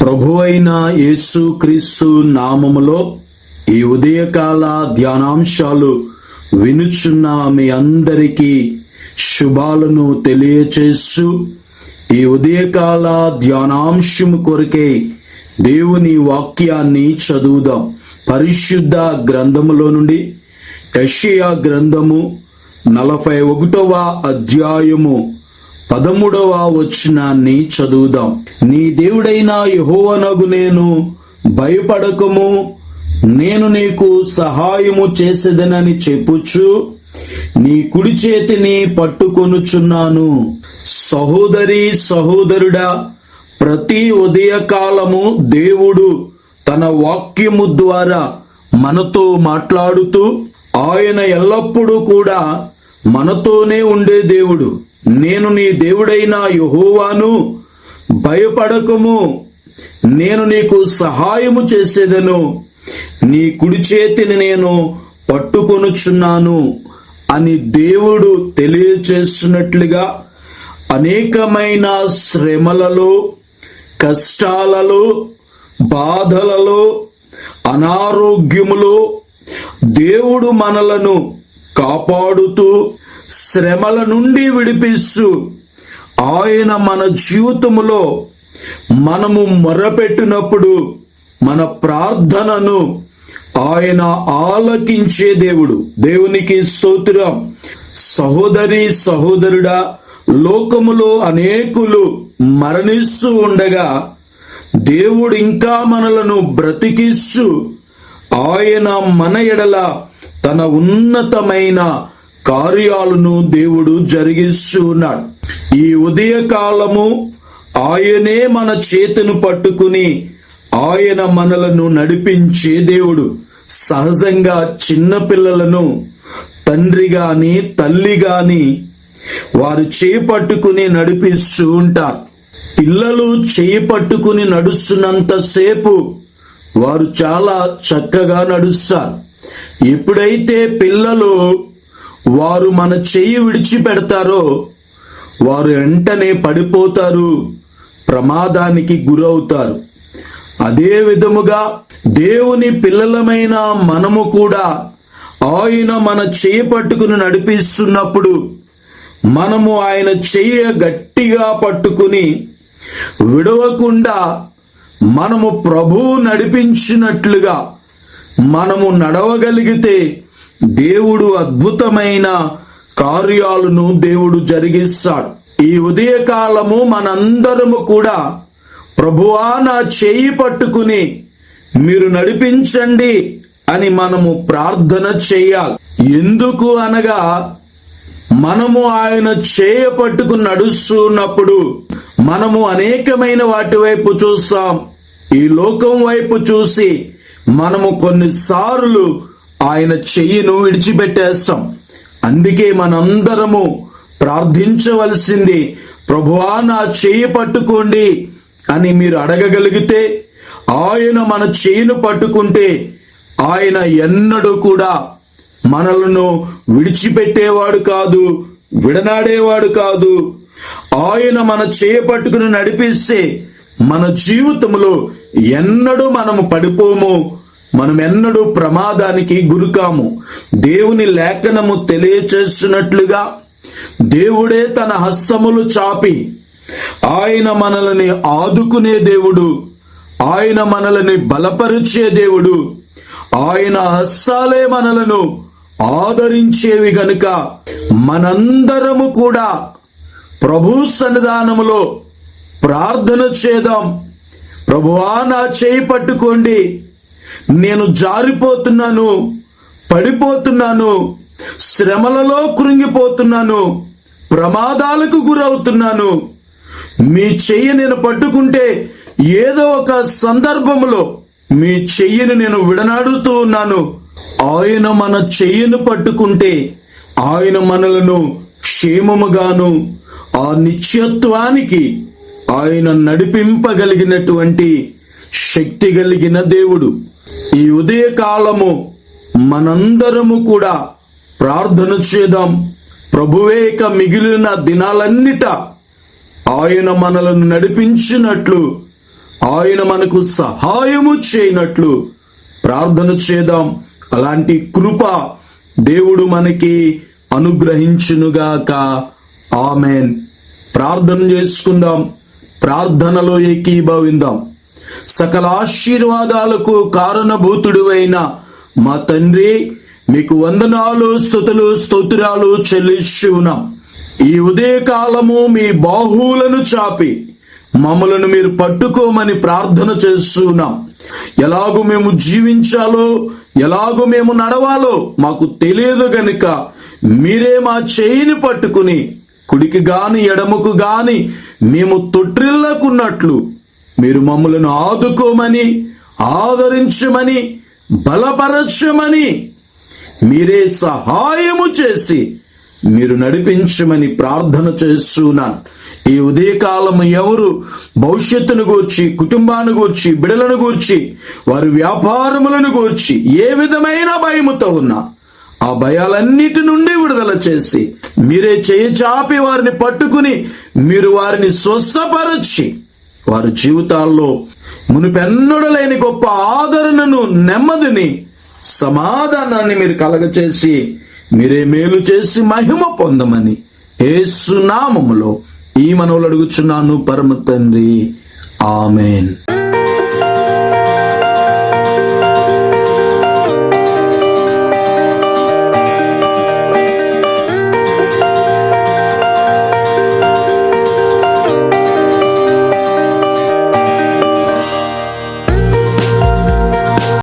ప్రభువైన యేసు క్రీస్తు నామములో ఈ ఉదయకాల ధ్యానాంశాలు వినుచున్న మీ అందరికీ శుభాలను తెలియచేస్తూ ఈ ఉదయకాల ధ్యానాంశము కొరకే దేవుని వాక్యాన్ని చదువుదాం. పరిశుద్ధ గ్రంథములో నుండి యషియా గ్రంథము నలభై ఒకటవ అధ్యాయము పదమూడవ వచనాన్ని చదువుదాం. నీ దేవుడైన యహోవనగు నేను భయపడకము. నేను నీకు సహాయము చేసేదనని చెప్పుచు నీ కుడి చేతిని పట్టుకొనుచున్నాను. సహోదరి సహోదరుడా ప్రతి ఉదయకాలము దేవుడు తన వాక్యము ద్వారా మనతో మాట్లాడుతూ ఆయన ఎల్లప్పుడూ కూడా మనతోనే ఉండే దేవుడు. నేను నీ దేవుడైన యహోవాను భయపడకము. నేను నీకు సహాయము చేసేదను. నీ కుడి చేతిని నేను పట్టుకొనుచున్నాను అని దేవుడు తెలియచేస్తున్నట్లుగా అనేకమైన శ్రమలలో కష్టాలలో బాధలలో అనారోగ్యములో దేవుడు మనలను కాపాడుతూ శ్రమల నుండి విడిపిస్తూ ఆయన మన జీవితములో మనము మొరపెట్టినప్పుడు మన ప్రార్థనను ఆయన ఆలకించే దేవుడు. దేవునికి స్తోత్రం. సహోదరి సహోదరుడా లోకములో అనేకులు మరణిస్తూ ఉండగా దేవుడు ఇంకా మనలను బ్రతికిస్తూ ఆయన మన ఎడల తన ఉన్నతమైన కార్యాలను దేవుడు జరిగిస్తూ ఉన్నాడు ఈ ఉదయకాలము ఆయనే మన చేతును పట్టుకుని ఆయన మనలను నడిపించే దేవుడు. సహజంగా చిన్న పిల్లలను తండ్రి గాని తల్లి గాని వారు చేపట్టుకుని నడిపిస్తూ ఉంటారు. పిల్లలు చేపట్టుకుని నడుస్తున్నంతసేపు వారు చాలా చక్కగా నడుస్తారు. ఎప్పుడైతే పిల్లలు వారు మన చెయ్యి విడిచిపెడతారో వారు వెంటనే పడిపోతారు ప్రమాదానికి గురవుతారు. అదే విధముగా దేవుని పిల్లలమైన మనము కూడా ఆయన మన చేయి పట్టుకుని నడిపిస్తున్నప్పుడు మనము ఆయన చెయ్య గట్టిగా పట్టుకుని విడవకుండా మనము ప్రభువు నడిపించినట్లుగా మనము నడవగలిగితే దేవుడు అద్భుతమైన కార్యాలను దేవుడు జరిగిస్తాడు. ఈ ఉదయకాలము మనందరము కూడా ప్రభువా నా చేయి పట్టుకుని మీరు నడిపించండి అని మనము ప్రార్థన చేయాలి. ఎందుకు అనగా మనము ఆయన చేయ పట్టుకుని నడుస్తున్నప్పుడు మనము అనేకమైన వాటి వైపు చూస్తాం. ఈ లోకం వైపు చూసి మనము కొన్నిసార్లు ఆయన చెయ్యిను విడిచిపెట్టేస్తాం. అందుకే మనందరము ప్రార్థించవలసింది ప్రభువా నా చెయ్యి పట్టుకోండి అని మీరు అడగగలిగితే ఆయన మన చేయిను పట్టుకుంటే ఆయన ఎన్నడూ కూడా మనలను విడిచిపెట్టేవాడు కాదు విడనాడేవాడు కాదు. ఆయన మన చేయి పట్టుకుని నడిపిస్తే మన జీవితంలో ఎన్నడూ మనము పడిపోము. మనం ఎన్నడూ ప్రమాదానికి గురికాము. దేవుని లేఖనము తెలియచేస్తున్నట్లుగా దేవుడే తన హస్తములు చాపి ఆయన మనల్ని ఆదుకునే దేవుడు ఆయన మనల్ని బలపరిచే దేవుడు ఆయన హస్తాలే మనలను ఆదరించేవి గనుక మనందరము కూడా ప్రభు సన్నిధానములో ప్రార్థన చేద్దాం. ప్రభువా నా చేయి పట్టుకోండి. నేను జారిపోతున్నాను పడిపోతున్నాను శ్రమలలో కృంగిపోతున్నాను ప్రమాదాలకు గురవుతున్నాను. మీ చెయ్యి నేను పట్టుకుంటే ఏదో ఒక సందర్భంలో మీ చెయ్యిని నేను విడనాడుతూ ఉన్నాను. ఆయన మన చెయ్యిని పట్టుకుంటే ఆయన మనలను క్షేమముగాను ఆ నిత్యత్వానికి ఆయన నడిపింపగలిగినటువంటి శక్తి కలిగిన దేవుడు. ఈ ఉదయకాలము మనందరము కూడా ప్రార్థన చేద్దాం. ప్రభువే ఇక మిగిలిన దినాలన్నిట ఆయన మనలను నడిపించినట్లు ఆయన మనకు సహాయము చేయనట్లు ప్రార్థన చేద్దాం. అలాంటి కృప దేవుడు మనకి అనుగ్రహించునుగాక. ఆమెన్. ప్రార్థన చేసుకుందాం. ప్రార్థనలో ఏకీభవిందాం. సకల ఆశీర్వాదాలకు కారణభూతుడు అయిన మా తండ్రి మీకు వందనాలు స్థుతులు స్తోత్రాలు చెల్లిస్తున్నాం ఈ ఈ ఉదయకాలము మీ బాహువులను చాపి మమ్మలను మీరు పట్టుకోమని ప్రార్థన చేస్తున్నాం ఎలాగూ మేము జీవించాలో ఎలాగూ మేము నడవాలో మాకు తెలియదు గనుక మీరే మా చేయిని పట్టుకుని కుడికి గాని ఎడముకు గాని మేము తొట్టిల్లకున్నట్లు మీరు మమ్మలను ఆదుకోమని ఆదరించమని బలపరచమని మీరే సహాయము చేసి మీరు నడిపించమని ప్రార్థన చేస్తున్నాను. ఈ ఉదయకాలము ఎవరు భవిష్యత్తును గూర్చి కుటుంబాన్ని గూర్చి బిడలను గూర్చి వారి వ్యాపారములను గూర్చి ఏ విధమైన భయముతో ఉన్నా ఆ భయాలన్నిటి నుండి విడుదల చేసి మీరే చేయి చాపి వారిని పట్టుకుని మీరు వారిని స్వస్థపరచి వారి జీవితాల్లో మునిపెన్నడలేని గొప్ప ఆదరణను నెమ్మదిని సమాధానాన్ని మీరు కలగచేసి మీరే మేలు చేసి మహిమ పొందమని ఏసునామములో ఈ మనవులు అడుగుచున్నాను పరమ తండ్రి. ఆమెన్.